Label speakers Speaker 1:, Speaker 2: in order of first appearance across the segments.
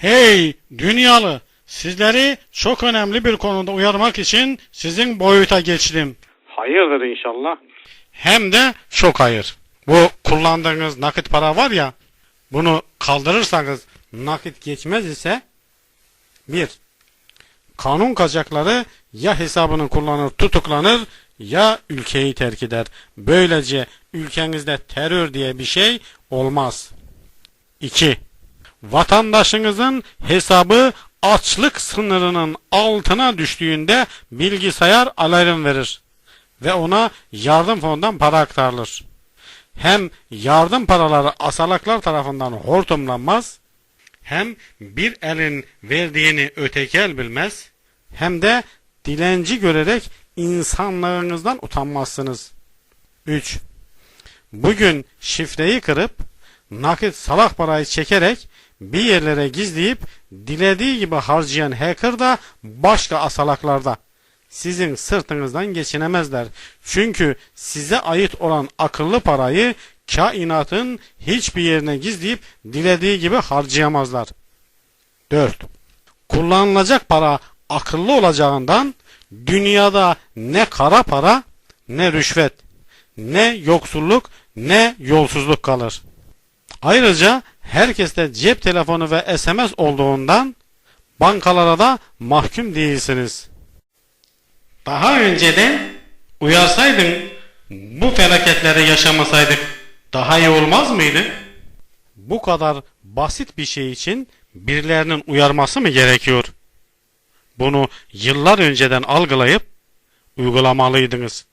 Speaker 1: Hey dünyalı sizleri çok önemli bir konuda uyarmak için sizin boyuta geçtim.
Speaker 2: Hayırdır inşallah.
Speaker 1: Hem de çok hayır. Bu kullandığınız nakit para var ya bunu kaldırırsanız nakit geçmez ise bir kanun kaçakları ya hesabını kullanır tutuklanır ya ülkeyi terk eder. Böylece ülkenizde terör diye bir şey olmaz. 2. Vatandaşınızın hesabı açlık sınırının altına düştüğünde bilgisayar alarm verir ve ona yardım fonundan para aktarılır. Hem yardım paraları asalaklar tarafından hortumlanmaz, hem bir elin verdiğini öteki el bilmez, hem de dilenci görerek insanlığınızdan utanmazsınız. 3. Bugün şifreyi kırıp nakit salak parayı çekerek bir yerlere gizleyip dilediği gibi harcayan hacker da başka asalaklarda. Sizin sırtınızdan geçinemezler. Çünkü size ait olan akıllı parayı kainatın hiçbir yerine gizleyip dilediği gibi harcayamazlar. 4. Kullanılacak para akıllı olacağından dünyada ne kara para ne rüşvet ne yoksulluk ne yolsuzluk kalır. Ayrıca herkeste cep telefonu ve SMS olduğundan bankalara da mahkum değilsiniz. Daha önceden uyarsaydın bu felaketleri yaşamasaydık daha iyi olmaz mıydı? Bu kadar basit bir şey için birilerinin uyarması mı gerekiyor? Bunu yıllar önceden algılayıp uygulamalıydınız.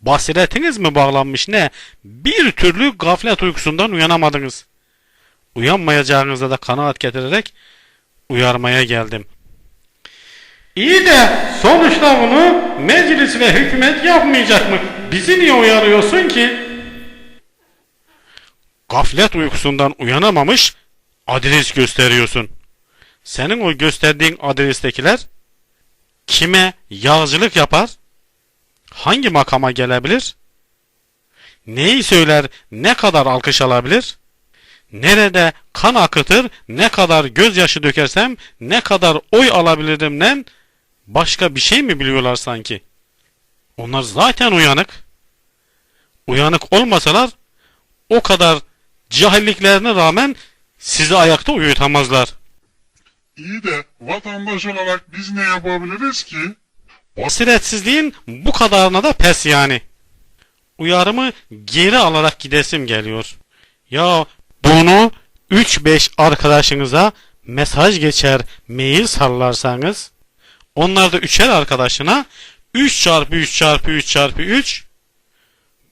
Speaker 1: Basiretiniz mi bağlanmış ne? Bir türlü gaflet uykusundan uyanamadınız. Uyanmayacağınıza da kanaat getirerek uyarmaya geldim. İyi de sonuçta bunu meclis ve hükümet yapmayacak mı? Bizi niye uyarıyorsun ki? Gaflet uykusundan uyanamamış adres gösteriyorsun. Senin o gösterdiğin adrestekiler kime yağcılık yapar? Hangi makama gelebilir? Neyi söyler, ne kadar alkış alabilir? Nerede kan akıtır, ne kadar gözyaşı dökersem, ne kadar oy alabilirimden başka bir şey mi biliyorlar sanki? Onlar zaten uyanık. Uyanık olmasalar o kadar cahilliklerine rağmen sizi ayakta uyutamazlar.
Speaker 3: İyi de vatandaş olarak biz ne yapabiliriz ki?
Speaker 1: Basiretsizliğin bu kadarına da pes yani. Uyarımı geri alarak gidesim geliyor. Ya bunu 3-5 arkadaşınıza mesaj geçer mail sallarsanız onlar da üçer arkadaşına 3 çarpı 3 çarpı 3 çarpı 3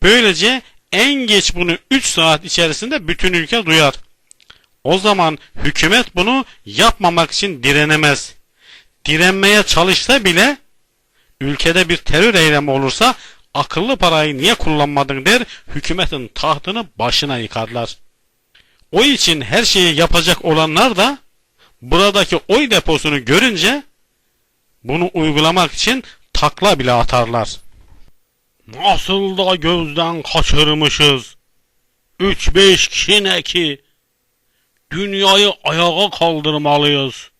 Speaker 1: böylece en geç bunu 3 saat içerisinde bütün ülke duyar. O zaman hükümet bunu yapmamak için direnemez. Direnmeye çalışsa bile ülkede bir terör eylemi olursa akıllı parayı niye kullanmadın der hükümetin tahtını başına yıkarlar. O için her şeyi yapacak olanlar da buradaki oy deposunu görünce bunu uygulamak için takla bile atarlar. Nasıl da gözden kaçırmışız. 3-5 kişi ne ki? Dünyayı ayağa kaldırmalıyız.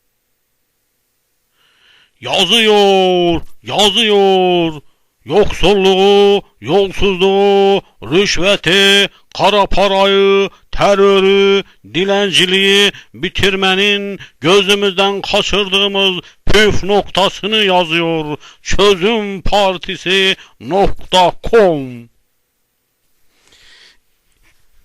Speaker 1: Yazıyor, yazıyor. Yoksulluğu, yolsuzluğu, rüşveti, kara parayı, terörü, dilenciliği bitirmenin gözümüzden kaçırdığımız püf noktasını yazıyor. Çözüm Partisi nokta com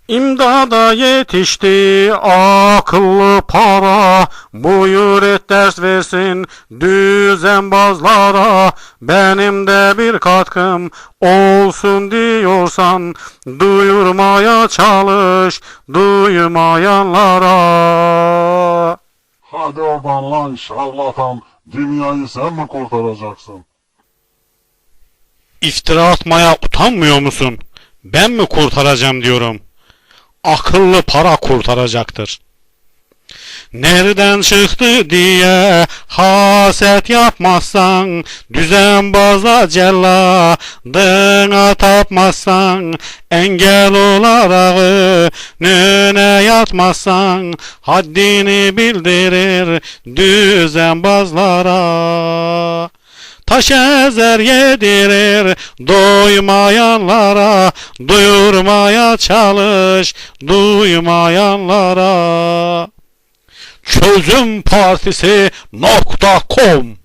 Speaker 1: İmdada yetişti akıllı para Buyur et ders versin düzenbazlara Benim de bir katkım olsun diyorsan Duyurmaya çalış duymayanlara
Speaker 3: Hadi oradan lan şarlatan. Dünyayı sen mi kurtaracaksın?
Speaker 1: İftira atmaya utanmıyor musun? Ben mi kurtaracağım diyorum. Akıllı para kurtaracaktır. Nereden çıktı diye haset yapmazsan Düzenbaza celladına tapmazsan Engel olarak önüne yatmazsan Haddini bildirir düzenbazlara Taş ezer yedirir doymayanlara Duyurmaya çalış duymayanlara Çözüm Partisi com